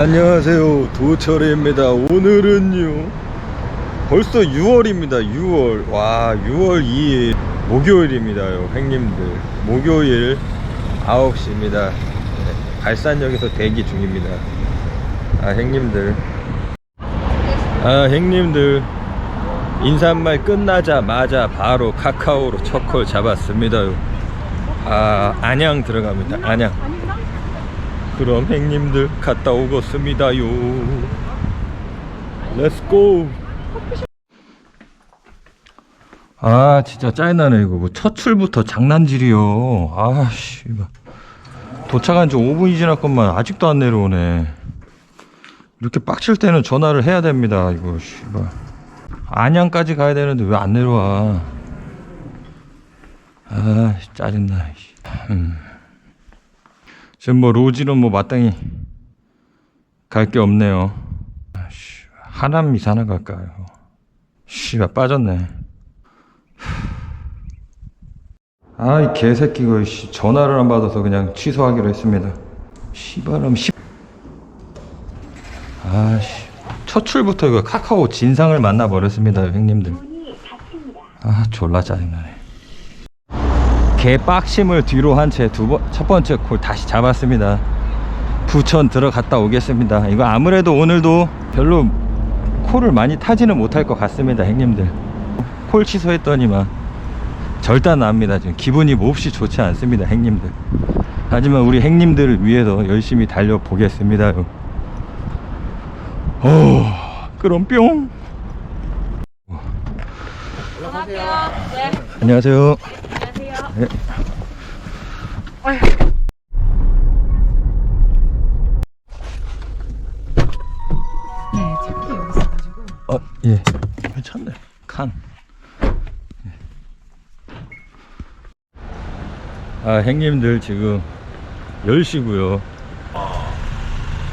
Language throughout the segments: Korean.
안녕하세요. 도철입니다. 오늘은요 벌써 6월입니다. 6월. 와 6월 2일 목요일입니다요 행님들. 목요일 9시입니다. 발산역에서 대기 중입니다. 아 행님들. 아 행님들. 인사말 끝나자마자 바로 카카오로 첫콜 잡았습니다요 아 안양 들어갑니다. 안양 그럼 행님들 갔다 오겠습니다요. 렛츠고 아 진짜 짜증나네 이거. 뭐 첫 출부터 장난질이요. 아씨 도착한 지 5분이 지났건만 아직도 안 내려오네. 이렇게 빡칠 때는 전화를 해야 됩니다 이거 씨발. 안양까지 가야 되는데 왜 안 내려와? 아 짜증나 씨. 음. 지금 뭐 로지는 뭐 마땅히 갈 게 없네요. 아씨, 하남 미사나 갈까요? 씨발 빠졌네. 아 이 개새끼 거 씨, 전화를 안 받아서 그냥 취소하기로 했습니다. 씨발음 씨. 아씨 첫 출부터 이거 카카오 진상을 만나 버렸습니다, 형님들. 아 졸라 짜증나네. 개빡심을 뒤로 한채두번 첫 번째 콜 다시 잡았습니다. 부천 들어갔다 오겠습니다. 이거 아무래도 오늘도 별로 콜을 많이 타지는 못할 것 같습니다, 형님들. 콜 취소했더니만 절단 납니다. 지금 기분이 몹시 좋지 않습니다, 형님들. 하지만 우리 형님들을 위해서 열심히 달려 보겠습니다요. 오, 그럼 뿅. 안녕하세요. 네. 안녕하세요. 네. 네, 차키 여기 있어가지고. 어, 예. 괜찮네. 칸. 예. 아, 형님들 지금 10시고요.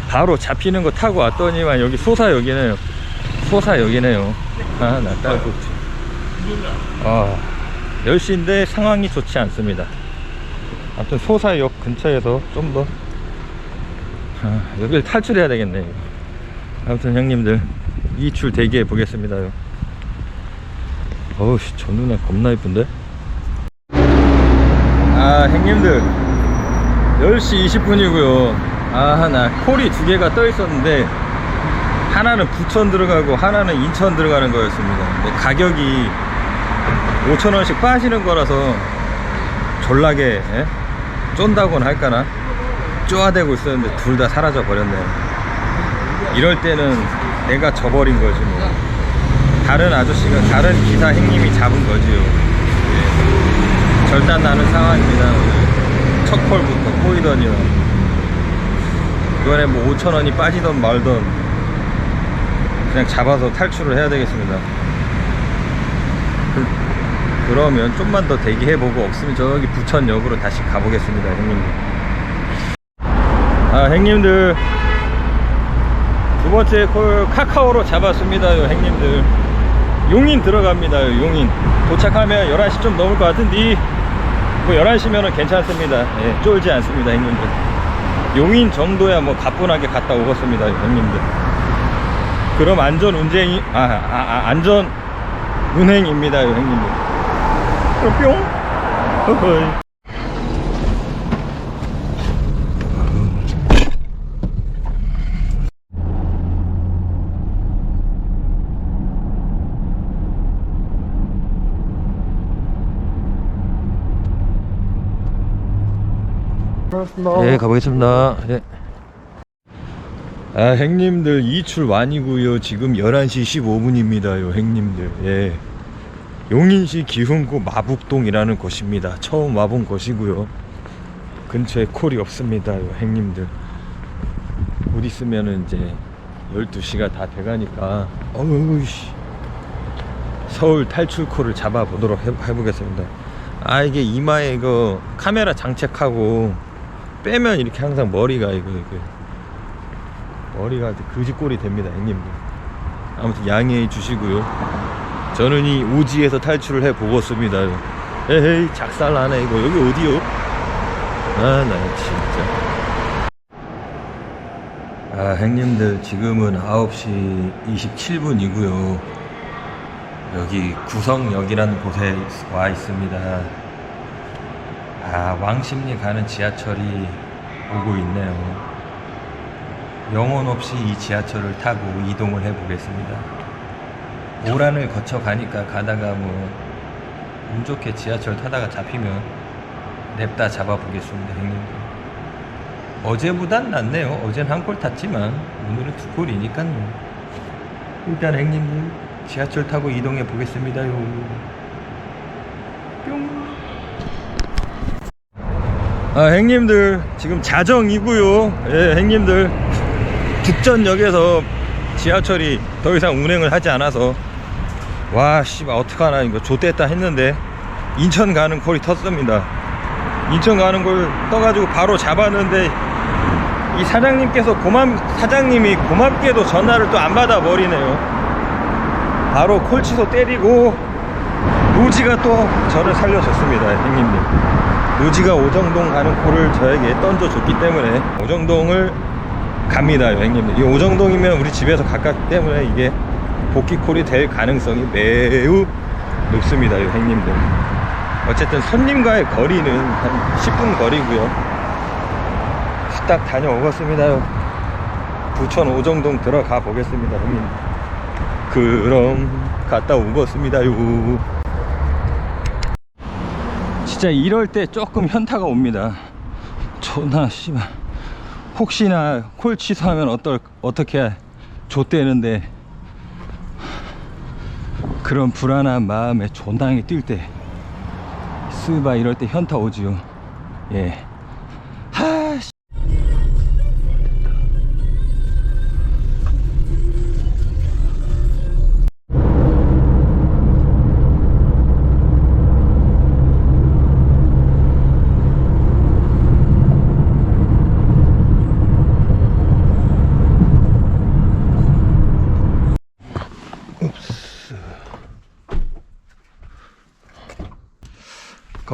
바로 잡히는 거 타고 왔더니만 여기 소사역이네요. 소사역이네요. 아, 나 딸고. 아, 10시인데 상황이 좋지 않습니다. 아무튼 소사역 근처에서 좀 더, 아, 여기를 탈출해야 되겠네. 요 아무튼 형님들 이출 대기해 보겠습니다. 어우씨 저 누나 겁나 이쁜데? 아 형님들 10시 20분이고요. 아 나 콜이 두 개가 떠 있었는데 하나는 부천 들어가고 하나는 인천 들어가는 거였습니다. 가격이 5천원씩 빠지는 거라서 졸라게 예? 쫀다고는 할까나 쪼아대고 있었는데 둘 다 사라져 버렸네요. 이럴 때는 내가 져버린 거지 뭐. 다른 아저씨가 다른 기사 행님이 잡은 거지요. 예. 절단 나는 상황입니다. 첫 콜부터 꼬이더니요. 이번에 뭐 5천 원이 빠지던 말던 그냥 잡아서 탈출을 해야 되겠습니다. 그, 그러면 좀만 더 대기해보고 없으면 저기 부천역으로 다시 가보겠습니다, 형님들. 아, 형님들. 두 번째 콜 카카오로 잡았습니다, 요 형님들. 용인 들어갑니다, 요 용인. 도착하면 11시 좀 넘을 것 같은데, 뭐 11시면은 괜찮습니다. 예, 쫄지 않습니다, 형님들. 용인 정도야 뭐 가뿐하게 갔다 오겠습니다, 요 형님들. 그럼 안전 운행이, 아, 아, 아, 안전 운행입니다, 요 형님들. 그럼 뿅! 네, 가보겠습니다. 예. 아, 행님들 이출 완이고요. 지금 11시 15분입니다 요, 행님들. 예. 용인시 기흥구 마북동이라는 곳입니다. 처음 와본 곳이고요. 근처에 콜이 없습니다요, 행님들. 곧 있으면은 이제 12시가 다 돼가니까 어우씨 서울 탈출 콜을 잡아보도록 해, 해보겠습니다. 아 이게 이마에 이거 카메라 장착하고 빼면 이렇게 항상 머리가 이거 이거 머리가 그지꼴이 됩니다 형님들 아무튼 양해해 주시고요 저는 이 오지에서 탈출을 해 보겠습니다 에헤이 작살나네 이거 여기 어디요 아나 진짜 아, 형님들 지금은 9시 27분이고요. 여기 구성역이라는 곳에 와 있습니다. 아, 왕십리 가는 지하철이 오고 있네요. 영혼 없이 이 지하철을 타고 이동을 해 보겠습니다. 오란을 거쳐 가니까 가다가 뭐, 운 좋게 지하철 타다가 잡히면 냅다 잡아 보겠습니다, 형님들. 어제보단 낫네요. 어젠 한 골 탔지만 오늘은 두 골이니까요. 일단 행님들 지하철 타고 이동해 보겠습니다요. 뿅. 아, 행님들 지금 자정이고요. 예, 행님들 죽전역에서 지하철이 더 이상 운행을 하지 않아서 와, 씨발 어떡하나 이거 좆됐다 했는데 인천 가는 콜이 텄습니다. 인천 가는 걸 떠가지고 바로 잡았는데 이 사장님께서 고맙 사장님이 고맙게도 전화를 또 안 받아 버리네요. 바로 콜 취소 때리고 노지가 또 저를 살려줬습니다, 형님들. 노지가 오정동 가는 콜을 저에게 던져줬기 때문에 오정동을 갑니다, 형님들. 이 오정동이면 우리 집에서 가깝기 때문에 이게 복귀 콜이 될 가능성이 매우 높습니다, 형님들. 어쨌든 손님과의 거리는 한 10분 거리고요. 후딱 다녀오겠습니다요. 부천 오정동 들어가 보겠습니다, 형님. 그럼 갔다 오겠습니다요. 진짜 이럴 때 조금 현타가 옵니다. 존나 씨발 혹시나 콜 취소하면 어떨 어떻게 좆대는데 그런 불안한 마음에 존당이 뛸때 스바 이럴 때 현타 오지요. 예.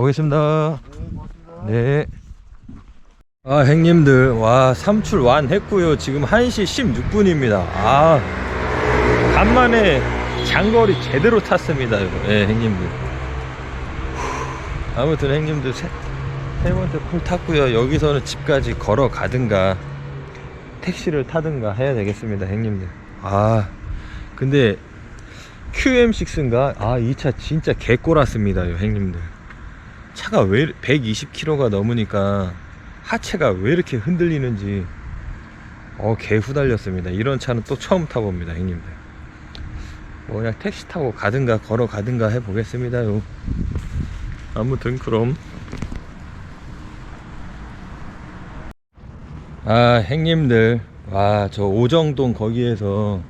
가보겠습니다. 네. 아, 형님들, 와, 삼출 완 했고요. 지금 1시 16분입니다. 아, 간만에 장거리 제대로 탔습니다. 이거. 예, 형님들. 후, 아무튼 형님들 세, 세 번째 콜 탔고요. 여기서는 집까지 걸어 가든가 택시를 타든가 해야 되겠습니다, 형님들. 아, 근데 QM6인가? 아, 이 차 진짜 개꼬랐습니다, 형님들. 차가 왜 120km가 넘으니까 하체가 왜 이렇게 흔들리는지. 어 개 후달렸습니다. 이런 차는 또 처음 타봅니다 형님들. 뭐 그냥 택시 타고 가든가 걸어 가든가 해보겠습니다요. 아무튼 그럼. 아 형님들. 와 저 오정동 거기에서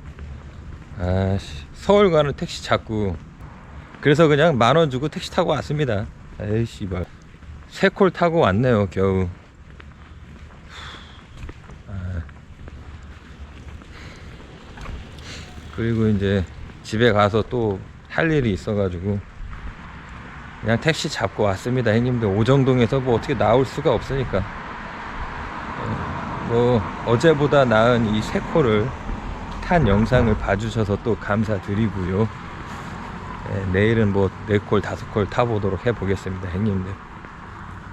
아 서울 가는 택시 잡고 그래서 그냥 만 원 주고 택시 타고 왔습니다 에이 씨발. 세콜 타고 왔네요 겨우. 아. 그리고 이제 집에 가서 또 할 일이 있어가지고 그냥 택시 잡고 왔습니다. 형님들 오정동에서 뭐 어떻게 나올 수가 없으니까. 예, 뭐 어제보다 나은 이세 콜을 탄 영상을 봐주셔서 또 감사드리고요 예, 내일은 뭐네콜 다섯 콜 타보도록 해보겠습니다 형님들.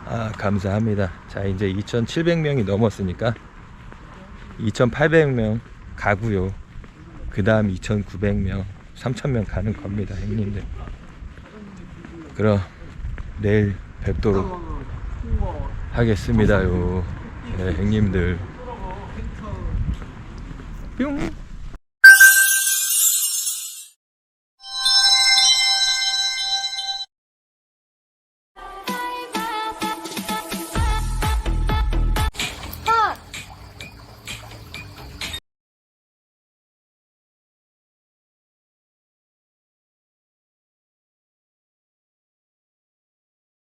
아 감사합니다. 자 이제 2700명이 넘었으니까 2800명 가고요. 그 다음 2900명 3000명 가는 겁니다 형님들. 그럼 내일 뵙도록 하겠습니다요. 네, 형님들. 뿅